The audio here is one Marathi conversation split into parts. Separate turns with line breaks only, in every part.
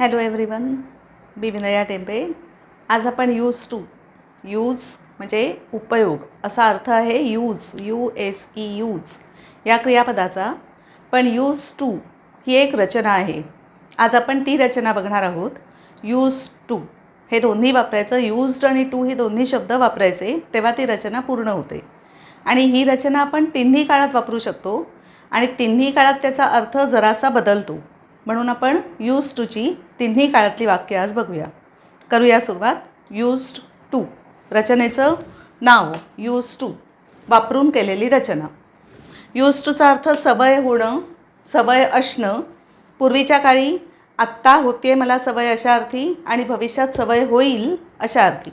हॅलो एव्हरीवन बी विनया टेंबे. आज आपण यूज टू यूज म्हणजे उपयोग. असा अर्थ आहे use U S E use या क्रियापदाचा. पण यूज टू ही एक रचना आहे. आज आपण ती रचना बघणार आहोत. यूज टू हे दोन्ही वापरायचं. यूज्ड आणि टू हे दोन्ही शब्द वापरायचे. तेव्हा ती रचना पूर्ण होते. आणि ही रचना आपण तिन्ही काळात वापरू शकतो. आणि तिन्ही काळात त्याचा अर्थ जरासा बदलतो. म्हणून आपण यूज टूची तिन्ही काळातली वाक्य आज बघूया. करूया सुरुवात. यूज्ड टू रचनेचं नाव यूज टू वापरून केलेली रचना. यूज टूचा अर्थ सवय होणं सवय असणं. पूर्वीच्या काळी आत्ता होते मला सवय अशा अर्थी आणि भविष्यात सवय होईल अशा अर्थी.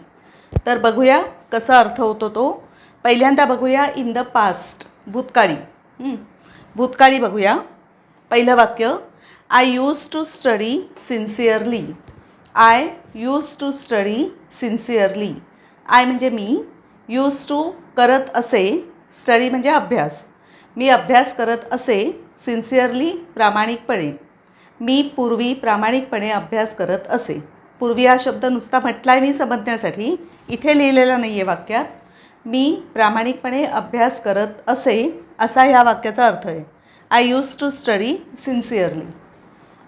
तर बघूया कसा अर्थ होतो तो. पहिल्यांदा बघूया इन द पास्ट भूतकाळी. भूतकाळी बघूया. पहिलं वाक्य I use to study sincerely I use to study sincerely I म्हणजे मी यूज टू करत असे स्टडी म्हणजे अभ्यास. मी अभ्यास करत असे सिन्सिअरली प्रामाणिकपणे. मी पूर्वी प्रामाणिकपणे अभ्यास करत असे. पूर्वी हा शब्द नुसता म्हटला आहे मी समजण्यासाठी इथे लिहिलेला नाही आहे वाक्यात. मी प्रामाणिकपणे अभ्यास करत असे असा ह्या वाक्याचा अर्थ आहे. I use to study sincerely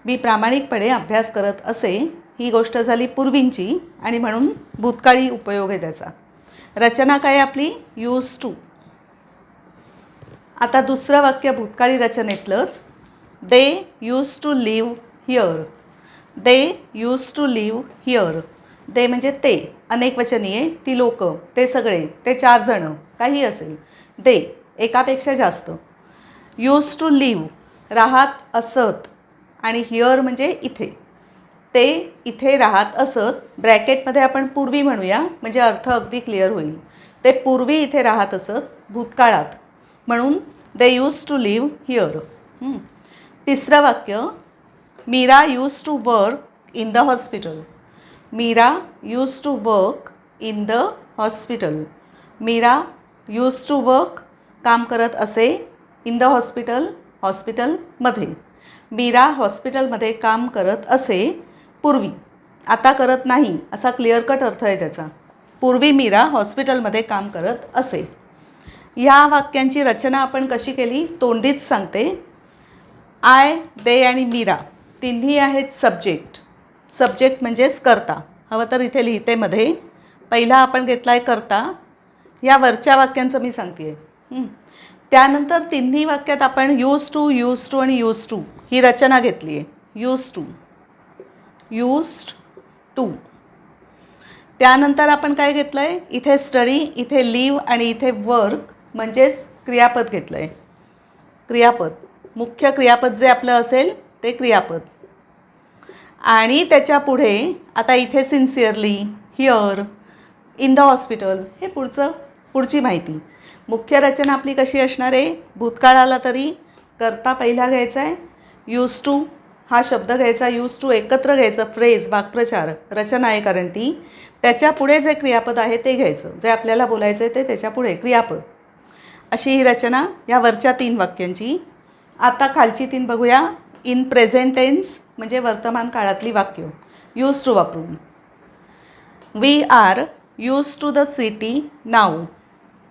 मी प्रामाणिकपणे अभ्यास करत असे ही गोष्ट झाली पूर्वींची आणि म्हणून भूतकाळी उपयोग आहे त्याचा. रचना काय आपली? Use to. आता दुसरं वाक्य भूतकाळी रचनेतलंच. They use to live here. They use to live here. They म्हणजे ते अनेक वचनी आहे ती लोक ते सगळे ते चार जणं काही असेल. दे एकापेक्षा जास्त. Use to live. राहत असत. आणि हिअर म्हणजे इथे. ते इथे राहत असत. ब्रॅकेटमध्ये आपण पूर्वी म्हणूया म्हणजे अर्थ अगदी क्लिअर होईल. ते पूर्वी इथे राहत असत भूतकाळात. म्हणून they use to live here तिसरं वाक्य Meera use to work in the hospital Meera use to work in the hospital Meera use to work काम करत असे इन द हॉस्पिटल हॉस्पिटलमध्ये मीरा हॉस्पिटलमध्ये काम करत असे पूर्वी. आता करत नाही असा क्लिअर कट अर्थ आहे त्याचा. पूर्वी मीरा हॉस्पिटलमध्ये काम करत असे. या वाक्यांची रचना आपण कशी केली? तोंडीच सांगते. आय दे आणि मीरा तिन्ही आहेत सब्जेक्ट सब्जेक्ट म्हणजेच करता. हवं तर इथे लिहितेमध्ये. पहिला आपण घेतला आहे करता. या वरच्या वाक्यांचं मी सांगते आहे त्यानंतर तिन्ही वाक्यात आपण यूज टू यूज टू आणि यूज टू ही रचना घेतली आहे. यूज टू यूज टू त्यानंतर आपण काय घेतलं आहे इथे स्टडी इथे लिव्ह आणि इथे वर्क म्हणजेच क्रियापद घेतलं आहे क्रियापद. मुख्य क्रियापद जे आपलं असेल ते क्रियापद. आणि त्याच्या पुढे आता इथे sincerely here in the hospital हे पुढचं पुढची माहिती. मुख्य रचना आपली कशी असणार आहे? भूतकाळ आला तरी करता पहिला घ्यायचा आहे. यूज टू हा शब्द घ्यायचा यूज टू एकत्र घ्यायचं फ्रेज वाक्प्रचार रचना आहे कारण ती. त्याच्या पुढे जे क्रियापद आहे ते घ्यायचं. जे आपल्याला बोलायचं आहे ते त्याच्यापुढे क्रियापद. अशी ही रचना या वरच्या तीन वाक्यांची. आता खालची तीन बघूया. इन प्रेझेंट टेन्स म्हणजे वर्तमान काळातली वाक्य. यूज टू वापरून. We are use to the city now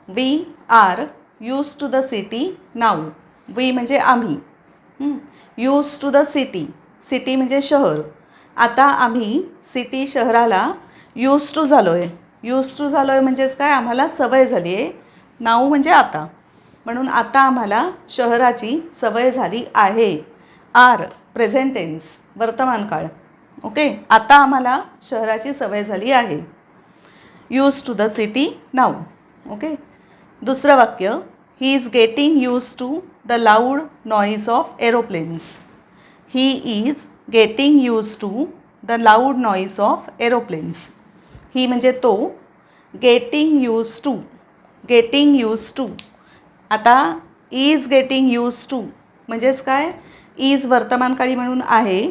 we are use to the city now we म्हणजे आम्ही. Use to the city city म्हणजे शहर. आता आम्ही सिटी शहराला यूज टू झालो आहे यूज टू झालो आहे म्हणजेच काय? आम्हाला सवय झाली आहे. नाऊ म्हणजे आता. म्हणून आता आम्हाला शहराची सवय झाली आहे. आर प्रेझेंटेन्स वर्तमान काळ. ओके आता आम्हाला शहराची सवय झाली आहे. Use to the city now okay दुसरं वाक्य he is getting use to the loud noise of aeroplanes he is getting use to the loud noise of aeroplanes he म्हणजे तो getting use to getting use to आता इज गेटिंग यूज टू म्हणजेच काय? इज वर्तमानकाळी म्हणून आहे.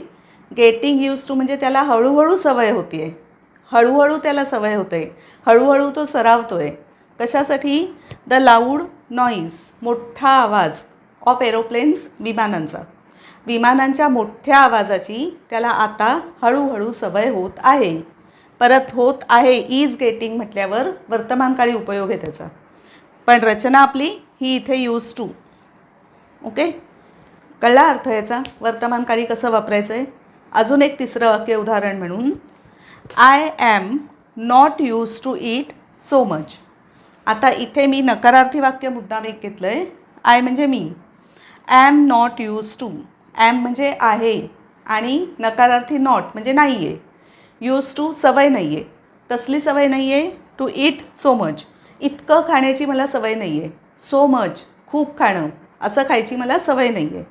गेटिंग यूज टू म्हणजे त्याला हळूहळू सवय होती आहे हळूहळू त्याला सवय होते. हळूहळू तो सरावतो आहे कशासाठी? द लाऊड नॉईज मोठा आवाज ऑफ एरोप्लेन्स विमानांचा. विमानांच्या मोठ्या आवाजाची त्याला आता हळूहळू सवय होत आहे. परत होत आहे इज गेटिंग म्हटल्यावर वर्तमानकाळी उपयोग आहे त्याचा. पण रचना आपली ही इथे यूज टू ओके कळला अर्थ याचा? वर्तमानकाळी कसं वापरायचं आहे अजून एक तिसरं वाक्य उदाहरण म्हणून I am not use to it so much आता इथे मी नकारार्थी वाक्य मुद्दाम एक घेतलं आहे आय म्हणजे मी. Am not use to am म्हणजे आहे आणि नकारार्थी नॉट म्हणजे नाही आहे यूज टू सवय नाही आहे कसली सवय नाही आहे टू इट सो मच इतकं खाण्याची मला सवय नाही आहे सो मच खूप खाणं. असं खायची मला सवय नाही आहे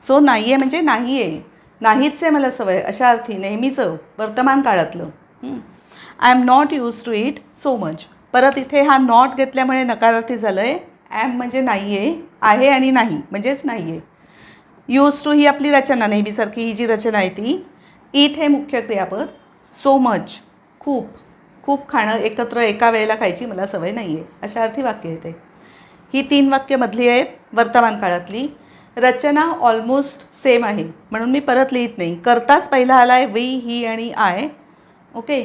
सो नाही आहे म्हणजे नाही आहे नाहीच आहे मला सवय. अशा अर्थी नेहमीचं वर्तमान काळातलं. I am not use to it so much परत इथे हा नॉट घेतल्यामुळे नकारार्थी झालं आहे ॲम म्हणजे नाही आहे आहे आणि नाही म्हणजेच नाही आहे यूज टू ही आपली रचना नेहमीसारखी ही जी रचना आहे ती. इथ हे मुख्य क्रियापद. सो मच खूप. खूप खाणं एकत्र एका वेळेला खायची मला सवय नाही आहे अशा अर्थी वाक्य येते ही तीन वाक्य मधली आहेत वर्तमान काळातली. रचना ऑलमोस्ट सेम आहे. म्हणून मी परत लिहित नाही. करताच पहिला आला आहे वी ही आणि आय ओके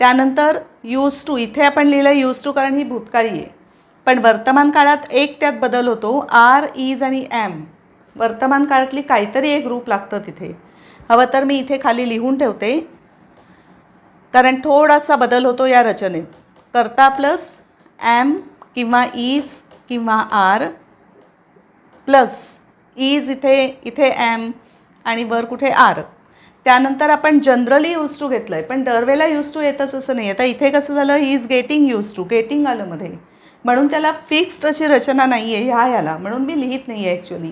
त्यानंतर यूज टू इथे आपण लिहिलं यूज टू कारण ही भूतकाळी आहे. पण वर्तमान काळात एक त्यात बदल होतो. आर इज आणि ॲम वर्तमान काळातली काहीतरी एक ग्रुप लागतं तिथे. हवं तर मी इथे खाली लिहून ठेवते. कारण थोडासा बदल होतो या रचनेत. करता प्लस ॲम किंवा इज किंवा आर प्लस इज इथे इथे ॲम आणि वर कुठे आर त्यानंतर आपण जनरली यूज टू घेतलं आहे पण दरवेळेला यूज टू येतच असं नाही. आता इथे कसं झालं he is getting use to getting आलं मध्ये. म्हणून त्याला फिक्स्ड अशी रचना नाही आहे ह्या ह्याला. म्हणून मी लिहित नाही आहे ॲक्च्युली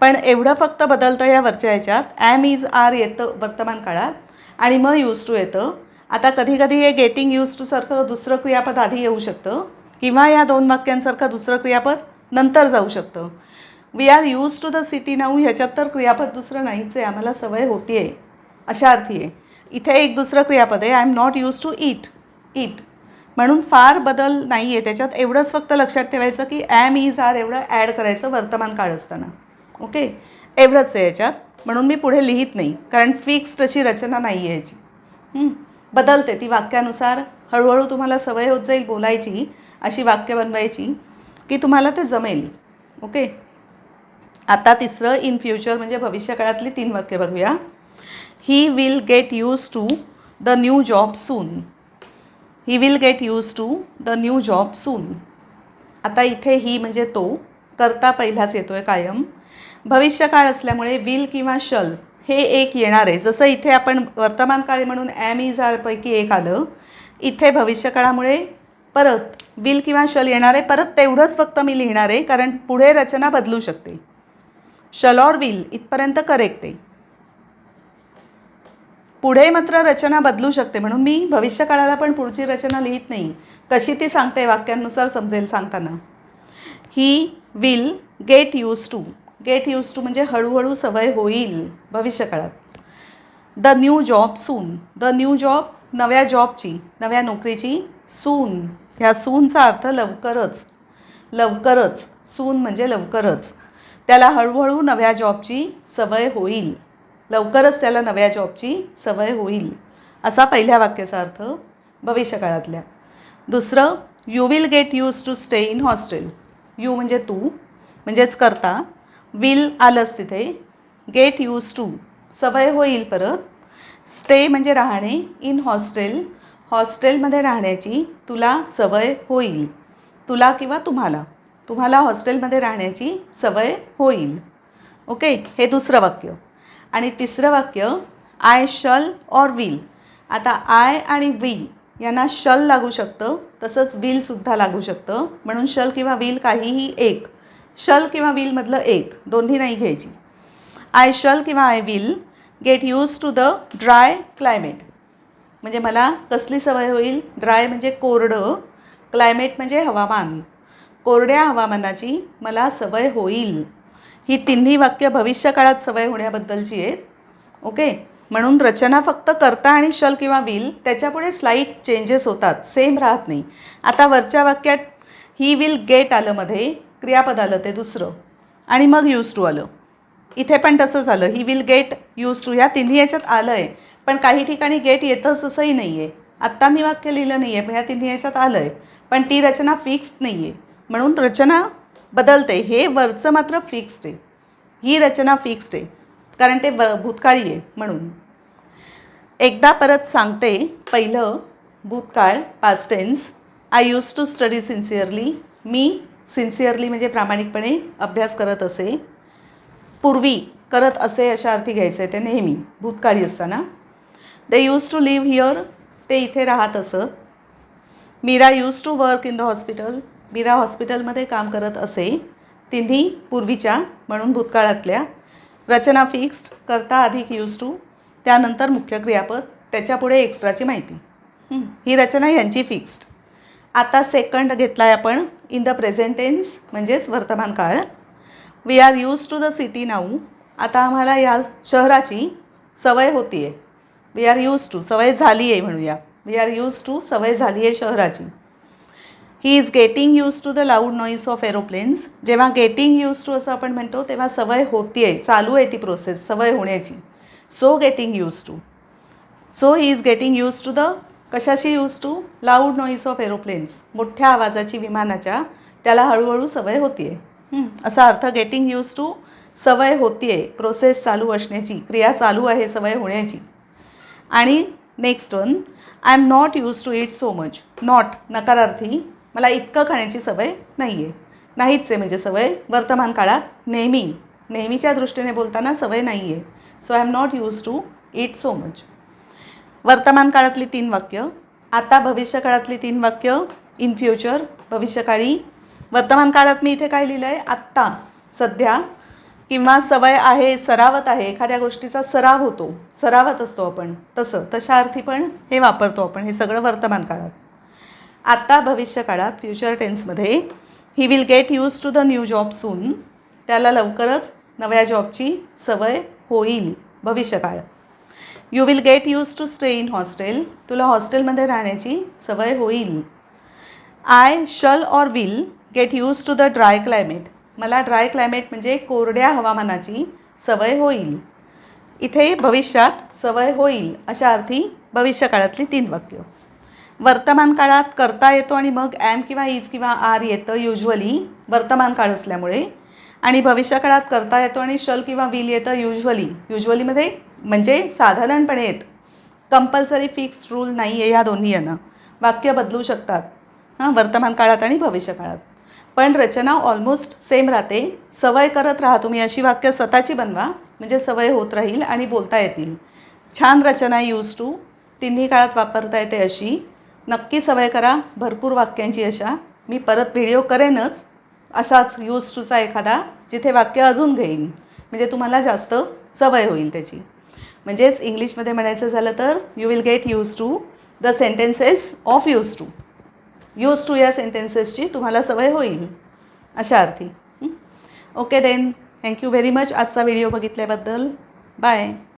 पण एवढं फक्त बदलतं या वरच्या ह्याच्यात ॲम इज आर येतं वर्तमान काळात आणि मग यूज टू येतं. आता कधी कधी हे गेटिंग यूज टू सारखं दुसरं क्रियापद आधी येऊ शकतं किंवा या दोन वाक्यांसारखं दुसरं क्रियापद नंतर जाऊ शकतं. We are use to the city now ह्याच्यात तर क्रियापद दुसरं नाहीच आहे. आम्हाला सवय होती आहे अशा अर्थी आहे. इथे एक दुसरं क्रियापद आहे I am not use to it it म्हणून फार बदल नाही आहे त्याच्यात एवढंच फक्त लक्षात ठेवायचं की ॲम इज आर एवढं ॲड करायचं वर्तमान काळ असताना. ओके एवढंच आहे याच्यात. म्हणून मी पुढे लिहित नाही. कारण फिक्स्ड अशी रचना नाही आहे याची बदलते ती वाक्यानुसार. हळूहळू तुम्हाला सवय होत जाईल बोलायची अशी वाक्य बनवायची की तुम्हाला ते जमेल. ओके आता तिसरं इन फ्युचर म्हणजे भविष्यकाळातली तीन वाक्य बघूया. He will get use to the new job soon he will get use to the new job soon आता इथे ही म्हणजे तो करता पहिलाच येतो आहे कायम. भविष्यकाळ असल्यामुळे विल किंवा शल हे एक येणार आहे. जसं इथे आपण वर्तमान काळ म्हणून ॲम इज आरपैकी एक आलं इथे भविष्यकाळामुळे परत विल किंवा शल येणार आहे. परत तेवढंच फक्त मी लिहिणार आहे कारण पुढे रचना बदलू शकते. शल ऑर विल इथपर्यंत करेक्ट आहे. पुढे मात्र रचना बदलू शकते म्हणून मी भविष्यकाळाला पण पुढची रचना लिहित नाही. कशी ती सांगते वाक्यांनुसार समजेल सांगताना. He will get use to get use to म्हणजे हळूहळू सवय होईल भविष्यकाळात. The new job soon the new job नव्या जॉबची नव्या नोकरीची सून ह्या सूनचा अर्थ लवकरच. लवकरच. सून म्हणजे लवकरच. त्याला हळूहळू नव्या जॉबची सवय होईल. लवकरच त्याला नव्या जॉबची सवय होईल. असा पहिल्या वाक्याचा अर्थ भविष्यकाळातल्या. दुसरं you will get use to stay in hostel you म्हणजे तू म्हणजेच करता. विल आलंच तिथे. गेट यूज टू सवय होईल परत. स्टे म्हणजे राहणे इन हॉस्टेल हॉस्टेलमध्ये राहण्याची तुला सवय होईल. तुला किंवा तुम्हाला. तुम्हाला हॉस्टेलमध्ये राहण्याची सवय होईल. ओके हे दुसरं वाक्य. आणि तिसरं वाक्य आय शल ऑर विल आता आय आणि वी यांना शल लागू शकतं तसंच विलसुद्धा लागू शकतं. म्हणून शल किंवा विल काहीही एक. शल किंवा विलमधलं एक दोन्ही नाही घ्यायची. आय शल किंवा I will get use to the dry climate म्हणजे मला कसली सवय होईल? ड्राय म्हणजे कोरडं क्लायमेट म्हणजे हवामान. कोरड्या हवामानाची मला सवय होईल. ही तिन्ही वाक्य भविष्यकाळात सवय होण्याबद्दलची आहेत. ओके? म्हणून रचना फक्त करता आणि शल किंवा विल त्याच्यापुढे स्लाईट चेंजेस होतात. सेम राहत नाही. आता वरच्या वाक्यात ही विल गेट आलं मध्ये क्रियापद आलं ते दुसरं. आणि मग यूज टू आलं. इथे पण तसं झालं. He will get use to ह्या तिन्ही याच्यात आलं आहे पण काही ठिकाणी गेट येतंच असंही नाही आहे आत्ता मी वाक्य लिहिलं नाही आहे पण ह्या तिन्ही याच्यात आलं आहे पण ती रचना फिक्स नाही आहे म्हणून रचना बदलते. हे वरचं मात्र फिक्स्ड आहे. ही रचना फिक्स्ड आहे. कारण ते ब भूतकाळी आहे म्हणून. एकदा परत सांगते पहिलं भूतकाळ past tense I use to study sincerely me sincerely म्हणजे प्रामाणिकपणे अभ्यास करत असे. पूर्वी करत असे अशा अर्थी घ्यायचं आहे ते नेहमी भूतकाळी असताना. They use to live here ते इथे राहत असत Meera use to work in the hospital Meera हॉस्पिटलमध्ये काम करत असे तिन्ही पूर्वीच्या म्हणून भूतकाळातल्या रचना फिक्स्ड करता अधिक यूज टू त्यानंतर मुख्य क्रियापद त्याच्यापुढे एक्स्ट्राची माहिती. ही रचना यांची फिक्स्ड आता सेकंड घेतला आहे आपण इन द प्रेझेंट टेन्स म्हणजेच वर्तमान काळ. We are use to the city now आता आम्हाला या शहराची सवय होती आहे वी आर यूज टू सवय झाली आहे म्हणूया. वी आर यूज टू सवय झाली आहे शहराची. He is getting use to the loud noise of aeroplanes जेव्हा गेटिंग यूज टू असं आपण म्हणतो तेव्हा सवय होती आहे चालू आहे ती प्रोसेस सवय होण्याची. So getting use to so he is getting use to the कशाशी use to loud noise of aeroplanes मोठ्या आवाजाची विमानाच्या त्याला हळूहळू सवय होती आहे असा अर्थ गेटिंग यूज टू सवय होती आहे प्रोसेस चालू असण्याची क्रिया चालू आहे सवय होण्याची. आणि next one I am not use to it so much not नकारार्थी. मला इतकं खाण्याची सवय नाही आहे नाहीच आहे म्हणजे सवय. वर्तमान काळात नेहमी नेहमीच्या दृष्टीने बोलताना सवय नाही आहे so I am not use to it so much वर्तमान काळातली तीन वाक्य आता भविष्यकाळातली तीन वाक्य इन फ्युचर भविष्यकाळी. वर्तमान काळात मी इथे काय लिहिलं आहे आत्ता सध्या. किंवा सवय आहे सरावत आहे एखाद्या गोष्टीचा सराव होतो. सरावत असतो आपण. तसं तशा अर्थी पण हे वापरतो आपण. हे सगळं वर्तमान काळात. आत्ता भविष्य काळात future टेन्समध्ये he will get use to the new job soon त्याला लवकरच नव्या जॉबची सवय होईल भविष्यकाळ. You will get use to stay in hostel तुला हॉस्टेलमध्ये राहण्याची सवय होईल. I shall or will get use to the dry climate मला ड्राय क्लायमेट म्हणजे कोरड्या हवामानाची सवय होईल. इथे भविष्यात सवय होईल अशा अर्थी भविष्यकाळातली तीन वाक्य. वर्तमान काळात करता येतो आणि मग ॲम किंवा इज किंवा आर येतं युजली वर्तमान काळ असल्यामुळे. आणि भविष्यकाळात करता येतो आणि शल किंवा विल येतं युजली युजलीमध्ये म्हणजे साधारणपणे येत. कंपल्सरी फिक्स्ड रूल नाही आहे या दोन्ही यांना वाक्य बदलू शकतात. हां वर्तमान काळात आणि भविष्य काळात. पण रचना ऑलमोस्ट सेम राहते. सवय करत राहा तुम्ही अशी वाक्य स्वतःची बनवा. म्हणजे सवय होत राहील आणि बोलता येतील. छान रचना यूज टू तिन्ही काळात वापरता येते अशी. नक्की सवय करा भरपूर वाक्यांची अशा. मी परत व्हिडिओ करेनच. असाच यूज टूचा एखादा जिथे वाक्य अजून घेईन. म्हणजे तुम्हाला जास्त सवय होईल त्याची. म्हणजेच इंग्लिशमध्ये म्हणायचं झालं तर you will get use to the sentences of use to use to या सेंटेन्सेसची तुम्हाला सवय होईल. अशा अर्थी. Okay then thank you very much आजचा व्हिडिओ बघितल्याबद्दल. बाय